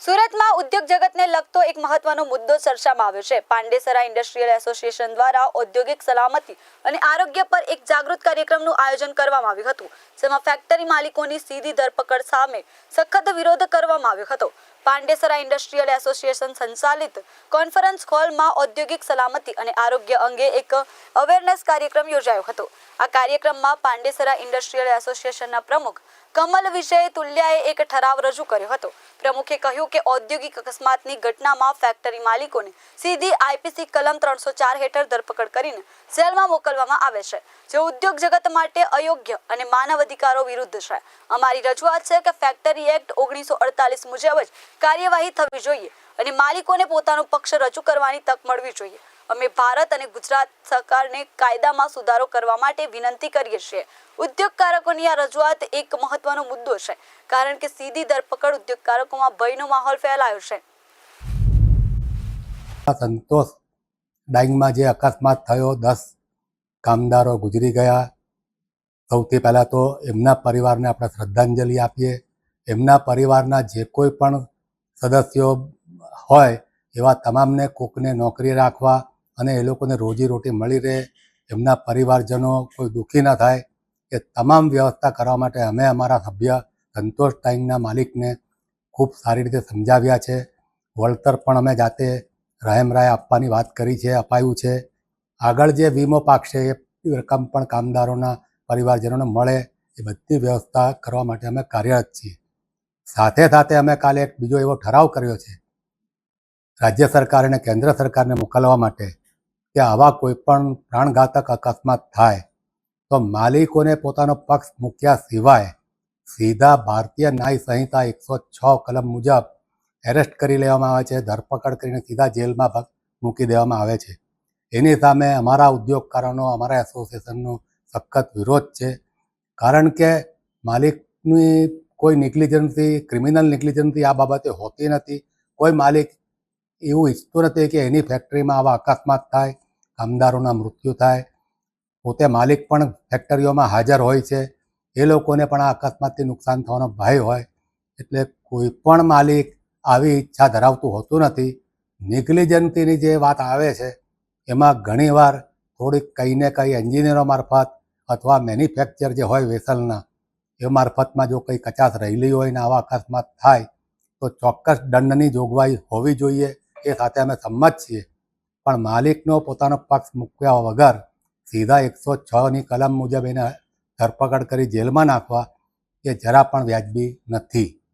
સુરતમાં ઉદ્યોગ જગતને લગતો એક મહત્વનો મુદ્દો ચર્ચામાં આવ્યો છે. પાંડેસરા ઇન્ડસ્ટ્રીયલ એસોસિએશન દ્વારા ઔદ્યોગિક સલામતી અને આરોગ્ય પર એક જાગૃત કાર્યક્રમનું આયોજન કરવામાં આવ્યું હતું, જેમાં ફેક્ટરી માલિકોની સીધી ધરપકડ સામે સખત વિરોધ કરવામાં આવ્યો હતો. પાંડેસરા ઇન્ડસ્ટ્રીયલ એસોસિએશન સંચાલિત કોન્ફરન્સ હોલમાં ઔદ્યોગિક સલામતી અને આરોગ્ય અંગે એક અવેરનેસ કાર્યક્રમ યોજાયો હતો. આ કાર્યક્રમમાં પાંડેસરા ઇન્ડસ્ટ્રીયલ એસોસિએશનના પ્રમુખ કમલ વિજય તુલ્યાએ એક ઠરાવ રજૂ કર્યો હતો. પ્રમુખે કહ્યું કે ઔદ્યોગિક અકસ્માતની ઘટનામાં ફેક્ટરી માલિકોને સીધી આઈપીસી કલમ ત્રણસો ચાર હેઠળ ધરપકડ કરીને જેલમાં મોકલવામાં આવે છે. જે ઉદ્યોગ જગત માટે અયોગ્ય અને માનવ અધિકારો વિરુદ્ધ છે. અમારી રજૂઆત છે કે ફેક્ટરી એક્ટ ઓગણીસો અડતાલીસ મુજબ જ કાર્યવાહી થવી જોઈએ અને માલિકોને પોતાનો પક્ષ રજૂ કરવાની તક મળવી જોઈએ. અમે ભારત અને ગુજરાત સરકારને કાયદામાં સુધારો કરવા માટે વિનંતી કરીએ છીએ. ઉદ્યોગકારકોની આ રજૂઆત એક મહત્વનો મુદ્દો છે, કારણ કે સીધી ધરપકડ ઉદ્યોગકારકોમાં ભયનો માહોલ ફેલાયો છે. સંતોષ ડાઈંગમાં જે અકસ્માત થયો, દસ કામદારો ગુજરી ગયા. સૌથી પહેલાં તો એમના પરિવારને આપણે શ્રદ્ધાંજલિ આપીએ. એમના પરિવારના જે કોઈ પણ સદસ્યો હોય એવા તમામને કોકને નોકરી રાખવા અને એ લોકોને રોજીરોટી મળી રહે, એમના પરિવારજનો કોઈ દુઃખી ન થાય, એ તમામ વ્યવસ્થા કરવા માટે અમે અમારા સભ્ય સંતોષ ટાઈમના માલિકને ખૂબ સારી રીતે સમજાવ્યા છે. વળતર પણ અમે જાતે રાયમ રાય આપવાની વાત કરી છે, અપાયું છે. આગળ જે વીમો પાકશે એ રકમ પણ કામદારોના પરિવારજનોને મળે, એ બધી વ્યવસ્થા કરવા માટે અમે કાર્યરત છીએ. સાથે સાથે અમે કાલે એક બીજો એવો ઠરાવ કર્યો છે. રાજ્ય સરકાર અને કેન્દ્ર સરકારને મોકલવા માટે કે આવા કોઈ પણ પ્રાણઘાતક અકસ્માત થાય, તો માલિકોને પોતાનો પક્ષ મૂક્યા સિવાય સીધા ભારતીય ન્યાય સંહિતા એકસો છ કલમ મુજબ એરેસ્ટ કરી લેવામાં આવે છે, ધરપકડ કરીને સીધા જેલમાં મૂકી દેવામાં આવે છે. એની સામે અમારા ઉદ્યોગકારોનો, અમારા એસોસિએશનનો સખત વિરોધ છે. કારણ કે માલિકની કોઈ નિગ્લિજન્સી ક્રિમિનલ નિગ્લિજન્સી આ બાબતે હોતી નથી. કોઈ માલિક એવું ઈચ્છતું નથી કે એની ફેક્ટરીમાં આવા અકસ્માત થાય, કામદારોના મૃત્યુ થાય. પોતે માલિક પણ ફેક્ટરીઓમાં હાજર હોય છે. એ લોકોને પણ આ અકસ્માતથી નુકસાન થવાનો ભય હોય. એટલે કોઈ પણ માલિક આવી ઈચ્છા ધરાવતું હોતું નથી. નિગ્લિજન્સીની જે વાત આવે છે, એમાં ઘણીવાર થોડીક કંઈ ને કંઈ એન્જિનિયરો મારફત અથવા મેન્યુફેક્ચર જે હોય વેસલના એ મારફતમાં જો કંઈ કચાશ રહેલી હોય ને આવા અકસ્માત થાય, તો ચોક્કસ દંડની જોગવાઈ હોવી જોઈએ. એ સાથે અમે સંમત છીએ. પણ માલિકનો પોતાનો પક્ષ મૂક્યા વગર સીધા એકસો છની કલમ મુજબ એને ધરપકડ કરી જેલમાં નાખવા એ જરા પણ વ્યાજબી નથી.